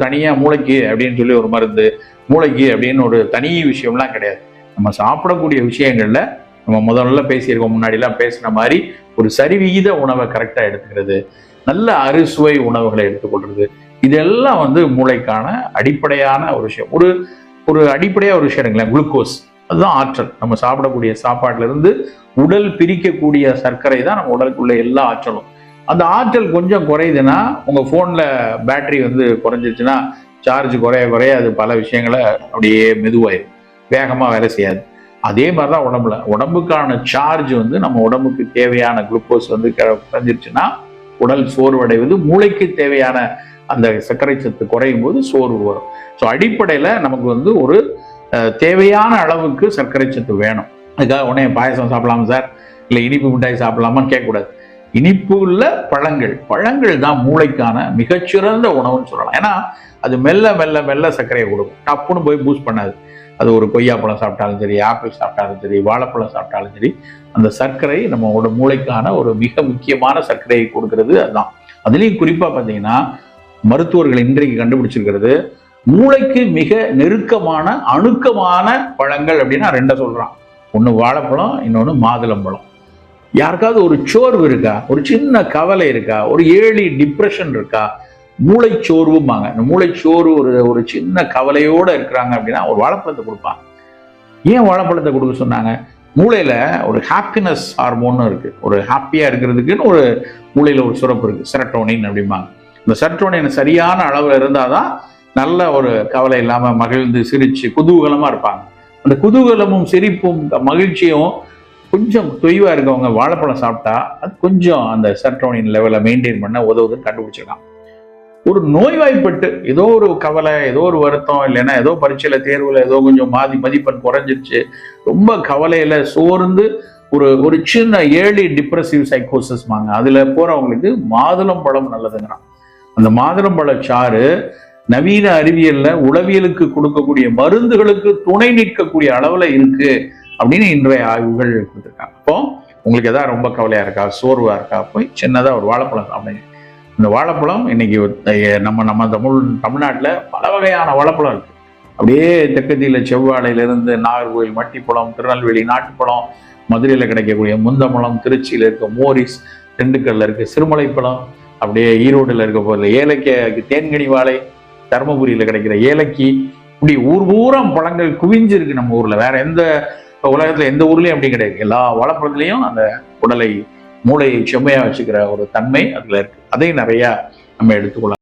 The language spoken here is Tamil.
தனியாக மூளைக்கு அப்படின்னு சொல்லி ஒரு மருந்து மூளைக்கு அப்படின்னு ஒரு தனி விஷயம்லாம் கிடையாது. நம்ம சாப்பிடக்கூடிய விஷயங்கள்ல நம்ம முதல்ல பேசியிருக்கோம் முன்னாடிலாம் பேசின மாதிரி ஒரு சரிவிகித உணவை கரெக்டாக எடுத்துக்கிறது நல்ல அறுசுவை உணவுகளை எடுத்துக்கொள்றது. இதெல்லாம் வந்து மூளைக்கான அடிப்படையான ஒரு விஷயம். ஒரு ஒரு அடிப்படையாக ஒரு விஷயம் இருக்குங்களேன் குளுக்கோஸ். அதுதான் ஆற்றல். நம்ம சாப்பிடக்கூடிய சாப்பாட்டுல இருந்து உடல் பிரிக்கக்கூடிய சர்க்கரை தான் நம்ம உடலுக்குள்ள எல்லா ஆற்றலும். அந்த ஆற்றல் கொஞ்சம் குறையுதுன்னா உங்கள் ஃபோனில் பேட்டரி வந்து குறைஞ்சிருச்சுன்னா சார்ஜ் குறைய குறைய அது பல விஷயங்களை அப்படியே மெதுவாயிடும் வேகமாக வேலை செய்யாது. அதே மாதிரி தான் உடம்புல. உடம்புக்கான சார்ஜ் வந்து நம்ம உடம்புக்கு தேவையான குளுக்கோஸ் வந்து க- குறைஞ்சிருச்சுன்னா உடல் சோர்வடைவது மூளைக்கு தேவையான அந்த சர்க்கரை சத்து குறையும் போது சோர்வு வரும். ஸோ அடிப்படையில் நமக்கு வந்து ஒரு தேவையான அளவுக்கு சர்க்கரை சத்து வேணும். அதுக்காக உடனே பாயசம் சாப்பிடலாமா சார்? இல்லை இனிப்பு மிட்டாய் சாப்பிடலாமான்னு கேட்கக்கூடாது. இனிப்பு உள்ள பழங்கள். பழங்கள் தான் மூளைக்கான மிகச்சிறந்த உணவுன்னு சொல்லலாம். ஏன்னா அது மெல்ல மெல்ல மெல்ல சர்க்கரையை கொடுக்கும். டப்புன்னு போய் பூஸ்ட் பண்ணாது. அது ஒரு கொய்யாப்பழம் சாப்பிட்டாலும் சரி ஆப்பிள் சாப்பிட்டாலும் சரி வாழைப்பழம் சாப்பிட்டாலும் சரி அந்த சர்க்கரை நம்மளோட மூளைக்கான ஒரு மிக முக்கியமான சர்க்கரையை கொடுக்கறது அதுதான். அதுலேயும் குறிப்பாக பார்த்தீங்கன்னா மருத்துவர்கள் இன்றைக்கு கண்டுபிடிச்சிருக்கிறது மூளைக்கு மிக நெருக்கமான அணுக்கமான பழங்கள் அப்படின்னா ரெண்டை சொல்கிறான் ஒன்று வாழைப்பழம் இன்னொன்று மாதுளம்பழம். யாருக்காவது ஒரு சோர்வு இருக்கா? ஒரு சின்ன கவலை இருக்கா? ஒரு ஏழி டிப்ரெஷன் இருக்கா? மூளைச்சோர்வும்பாங்க. இந்த மூளைச்சோர்வு ஒரு ஒரு சின்ன கவலையோட இருக்கிறாங்க அப்படின்னா ஒரு வாழைப்பழத்தை கொடுப்பாங்க. ஏன் வாழைப்பழத்தை கொடுக்க சொன்னாங்க? மூளையில ஒரு ஹாப்பினஸ் ஹார்மோன் இருக்கு. ஒரு ஹாப்பியா இருக்கிறதுக்குன்னு ஒரு மூளையில் ஒரு சுரப்பு இருக்கு. செரட்டோனின் அப்படிம்பாங்க. இந்த செரட்டோனின் சரியான அளவுல இருந்தாதான் நல்ல ஒரு கவலை இல்லாமல் மகிழ்ந்து சிரிச்சு குதூகலமாக இருப்பாங்க. அந்த குதூகலமும் சிரிப்பும் மகிழ்ச்சியும் கொஞ்சம் தொய்வாக இருக்கவங்க வாழைப்பழம் சாப்பிட்டா அது கொஞ்சம் அந்த செரட்டோனின் லெவலை மெயின்டைன் பண்ண உதவுதுன்னு கண்டுபிடிச்சிடலாம் ஒரு நோய்வாய்ப்பட்டு ஏதோ ஒரு கவலை ஏதோ ஒரு வருத்தம் இல்லைன்னா ஏதோ பரீட்சையில் தேர்வில் ஏதோ கொஞ்சம் மாதி மதிப்பெண் குறைஞ்சிருச்சு. ரொம்ப கவலையில் சோர்ந்து ஒரு ஒரு சின்ன ஏர்லி டிப்ரெசிவ் சைக்கோசிஸ் வாங்க அதில் போகிறவங்களுக்கு மாதுளம் பழம் நல்லதுங்கிறான். அந்த மாதுளம்பழ சாறு நவீன அறிவியலில் உளவியலுக்கு கொடுக்கக்கூடிய மருந்துகளுக்கு துணை நிற்கக்கூடிய அளவில் இருக்குது அப்படின்னு இன்றைய ஆய்வுகள் கொடுத்துருக்காங்க. அப்போ உங்களுக்கு எதாவது ரொம்ப கவலையா இருக்கா சோர்வா இருக்கா போய் சின்னதா ஒரு வாழைப்பழம் சாப்பிடுங்க. இந்த வாழைப்பழம் இன்னைக்கு நம்ம நம்ம தமிழ் தமிழ்நாட்டில் பல வகையான வாழைப்பழம் இருக்கு. அப்படியே தெற்கத்தியில் செவ்வாழையிலிருந்து நாகர்கோவில் மட்டிப்பழம் திருநெல்வேலி நாட்டுப்பழம் மதுரையில் கிடைக்கக்கூடிய முந்தமலம் திருச்சியில் இருக்க மோரிஸ் திண்டுக்கல்ல இருக்க சிறுமலைப்பழம் அப்படியே ஈரோட்டில் இருக்க போதில் ஏலக்காய் தேன்கனி வாழை தருமபுரியில் கிடைக்கிற ஏலக்கி இப்படி ஊர் ஊரம் பழங்கள் குவிஞ்சிருக்கு நம்ம ஊரில். வேற எந்த உலகத்தில் எந்த ஊர்லயும் அப்படி கிடையாது. எல்லா வாழைப்பழத்துலயும் அந்த உடலை மூளையை செம்மையா வச்சுக்கிற ஒரு தன்மை அதில் இருக்கு. அதையும் நிறைய நம்ம எடுத்துக்கொள்ளலாம்.